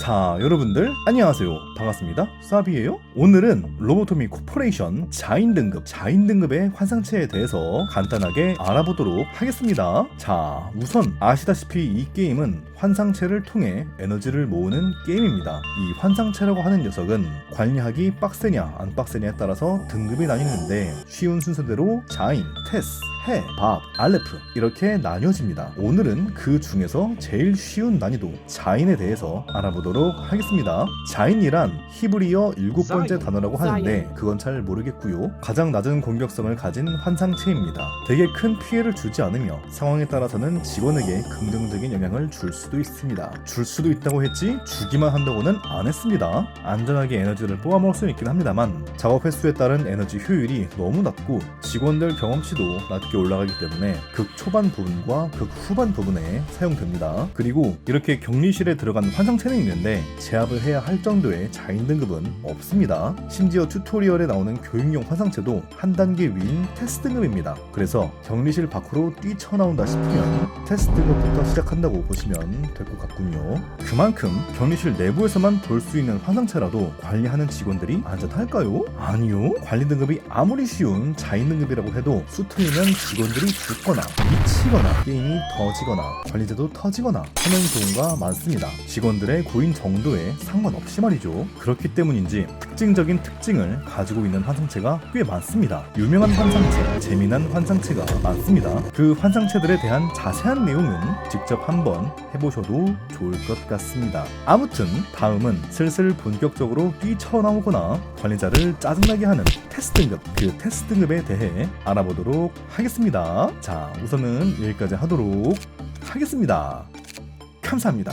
자, 여러분들 안녕하세요. 반갑습니다. 사비예요. 오늘은 로보토미 코퍼레이션 자인 등급, 자인 등급의 환상체에 대해서 간단하게 알아보도록 하겠습니다. 자, 우선 아시다시피 이 게임은 환상체를 통해 에너지를 모으는 게임입니다. 이 환상체라고 하는 녀석은 관리하기 빡세냐 안 빡세냐에 따라서 등급이 나뉘는데 쉬운 순서대로 자인, 테스, 해, 밥, 알레프 이렇게 나뉘어집니다. 오늘은 그 중에서 제일 쉬운 난이도 자인에 대해서 알아보도록 하겠습니다. 자인이란 히브리어 일곱 번째 단어라고. 하는데 그건 잘 모르겠고요. 가장 낮은 공격성을 가진 환상체입니다. 되게 큰 피해를 주지 않으며 상황에 따라서는 직원에게 긍정적인 영향을 줄 수도 있습니다. 줄 수도 있다고 했지 주기만 한다고는 안 했습니다. 안전하게 에너지를 뽑아 먹을 수 있긴 합니다만 작업 횟수에 따른 에너지 효율이 너무 낮고 직원들 경험치도 낮게 올라가기 때문에 극 초반 부분과 극 후반 부분에 사용됩니다. 그리고 이렇게 격리실에 들어간 환상체는 있는데 제압을 해야 할 정도의 자인 등급은 없습니다. 심지어 튜토리얼에 나오는 교육용 환상체도 한 단계 위인 테스트 등급입니다. 그래서 격리실 밖으로 뛰쳐나온다 싶으면 테스트 등급부터 시작한다고 보시면 될 것 같군요. 그만큼 격리실 내부에서만 볼 수 있는 환상체라도 관리하는 직원들이 안전할까요? 아니요. 관리 등급이 아무리 쉬운 자인 등급이라고 해도 수틀리면 직원들이 죽거나 미치거나 게임이 터지거나 관리자도 터지거나 하는 경우가 많습니다. 직원들의 고인 정도에 상관없이 말이죠. 그렇기 때문인지 특징적인 특징을 가지고 있는 환상체가 꽤 많습니다. 유명한 환상체, 재미난 환상체가 많습니다. 그 환상체들에 대한 자세한 내용은 직접 한번 해보셔도 좋을 것 같습니다. 아무튼 다음은 슬슬 본격적으로 뛰쳐나오거나 관리자를 짜증나게 하는 테스트 등급, 그 테스트 등급에 대해 알아보도록 하겠습니다. 자, 우선은 여기까지 하도록 하겠습니다. 감사합니다.